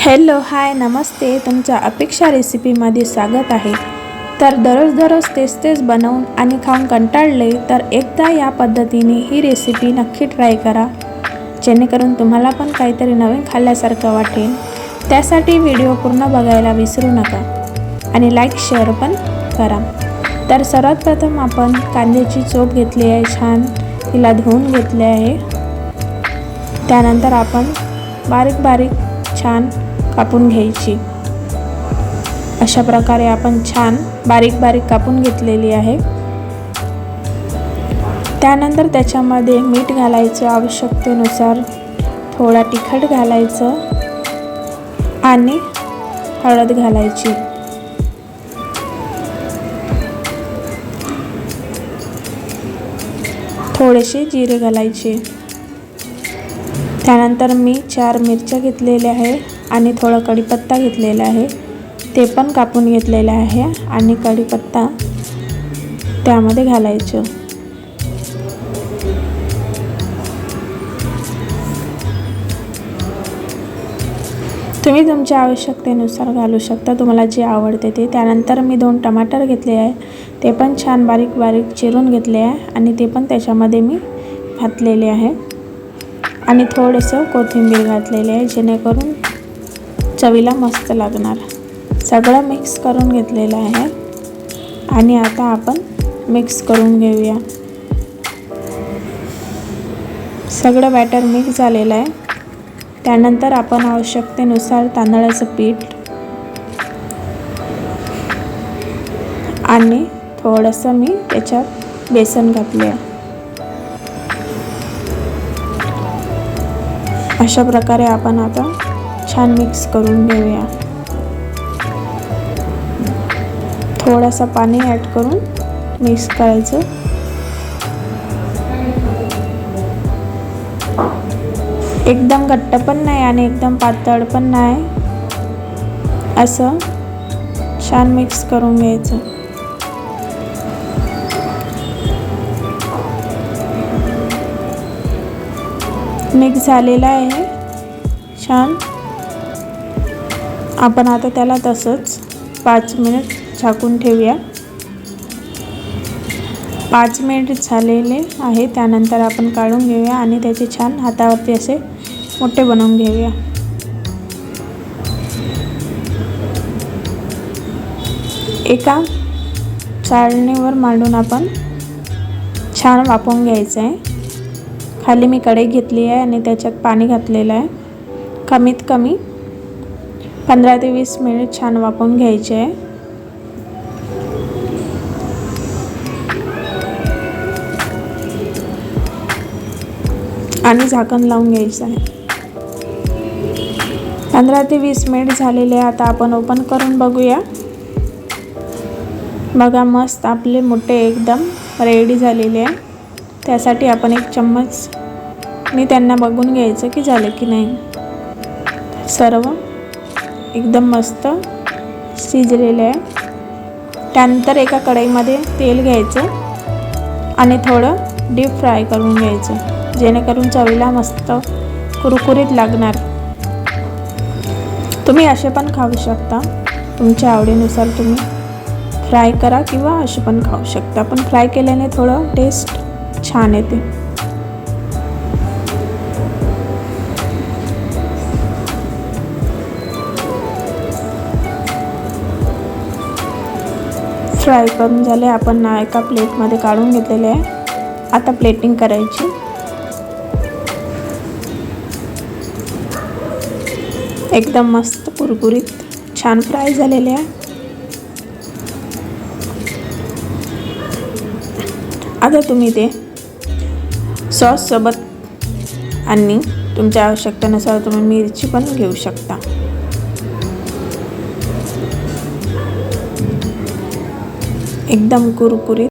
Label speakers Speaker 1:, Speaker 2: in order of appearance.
Speaker 1: Hello hi नमस्ते. तुमच्या अपेक्षा रेसिपीमध्ये स्वागत आहे. तर दररोज दररोज तेच तेच बनवून आणि खाऊन कंटाळले तर एकदा या पद्धतीने ही रेसिपी नक्की ट्राय करा. जेणेकरून तुम्हाला पण काहीतरी नवीन खाल्ल्यासारखं वाटेल. त्यासाठी व्हिडिओ पूर्ण बघायला विसरू नका आणि लाईक शेअर पण करा. तर सर्वात प्रथम आपण कांद्याची चोप घेतली आहे छान. तिला धुवून घेतले आहे. त्यानंतर आपण बारीक बारीक छान कापून घ्यायची. अशा प्रकारे आपण छान बारीक बारीक कापून घेतलेली आहे. त्यानंतर त्याच्यामध्ये मीठ घालायचं आवश्यकतेनुसार थोडा तिखट घालायचं आणि हळद घालायची. थोडेसे जिरे घालायचे. त्यानंतर मी चार मिरच्या घेतलेल्या आहे. आणि थोडा कढीपत्ता घेतलेला आहे. ते पण कापून घेतलेलं आहे आणि कढीपत्ता त्यामध्ये घालायचं. तुम्ही तुमच्या आवश्यकतेनुसार घालू शकता. तुम्हाला जे आवडते ते. त्यानंतर मी दोन टमाटर घेतले आहे. ते पण छान बारीक बारीक चिरून घेतले आहे आणि ते पण त्याच्यामध्ये मी घातलेले आहे. आणि थोडंसं कोथिंबीर घातलेले आहे जेणेकरून चवीला मस्त लागणार. सगळं मिक्स करून घेतलेलं आहे. आणि आता आपण मिक्स करून घेऊया. सगळं बॅटर मिक्स झालेलं आहे. त्यानंतर आपण आवश्यकतेनुसार तांदळाचं पीठ आणि थोडंसं मी त्याच्यात बेसन घातले आहे अशा प्रकारे आपण आता छान मिक्स करून घेऊया. थोडासा पाणी ॲड करून मिक्स करायचं. एकदम घट्ट पण नाही आणि एकदम पातळ पण नाही. असं छान मिक्स करून घ्यायचं. मिक्स झालेला आहे. छान. आपण आता त्याला तसंच पाच मिनिट झाकून ठेवूया. पाच मिनिट झालेले आहे त्यानंतर आपण काढून घेऊया आणि त्याचे छान हातावरती असे मोठे बनवून घेऊया. एका चाळणीवर मांडून आपण छान वापरून घ्यायचं आहे. खाली मी कढई घेतली आहे आणि त्याच्यात पाणी घातलेलं आहे. कमीत कमी पंधरा ते वीस मिनिट छान वापरून घ्यायचे. आहे आणि झाकण लावून घ्यायचं आहे. पंधरा ते वीस मिनिट झालेले आता आपण ओपन करून बघूया. बघा मस्त आपले मोठे एकदम रेडी झालेले आहे. त्यासाठी आपण एक चम्मच मी त्यांना बघून घ्यायचं की झालं की नाही. सर्व एकदम मस्त शिजलेले आहे. त्यानंतर एका कढईमध्ये तेल घ्यायचं आणि थोडं डीप फ्राय करून घ्यायचं जेणेकरून चवीला मस्त कुरकुरीत लागणार. तुम्ही असे पण खाऊ शकता. तुमच्या आवडीनुसार तुम्ही फ्राय करा किंवा असे पण खाऊ शकता. पण फ्राय केल्याने थोडं टेस्ट छान येते. फ्राय करून झाले आपण ना एका प्लेटमध्ये काढून घेतलेले आहे. आता प्लेटिंग करायची. एकदम मस्त कुरकुरीत छान फ्राय झालेले आहे. आता तुम्ही ते सॉससोबत आणि तुमच्या आवश्यकतेनुसार तुम्ही मिरची पण घेऊ शकता. एकदम कुरकुरीत.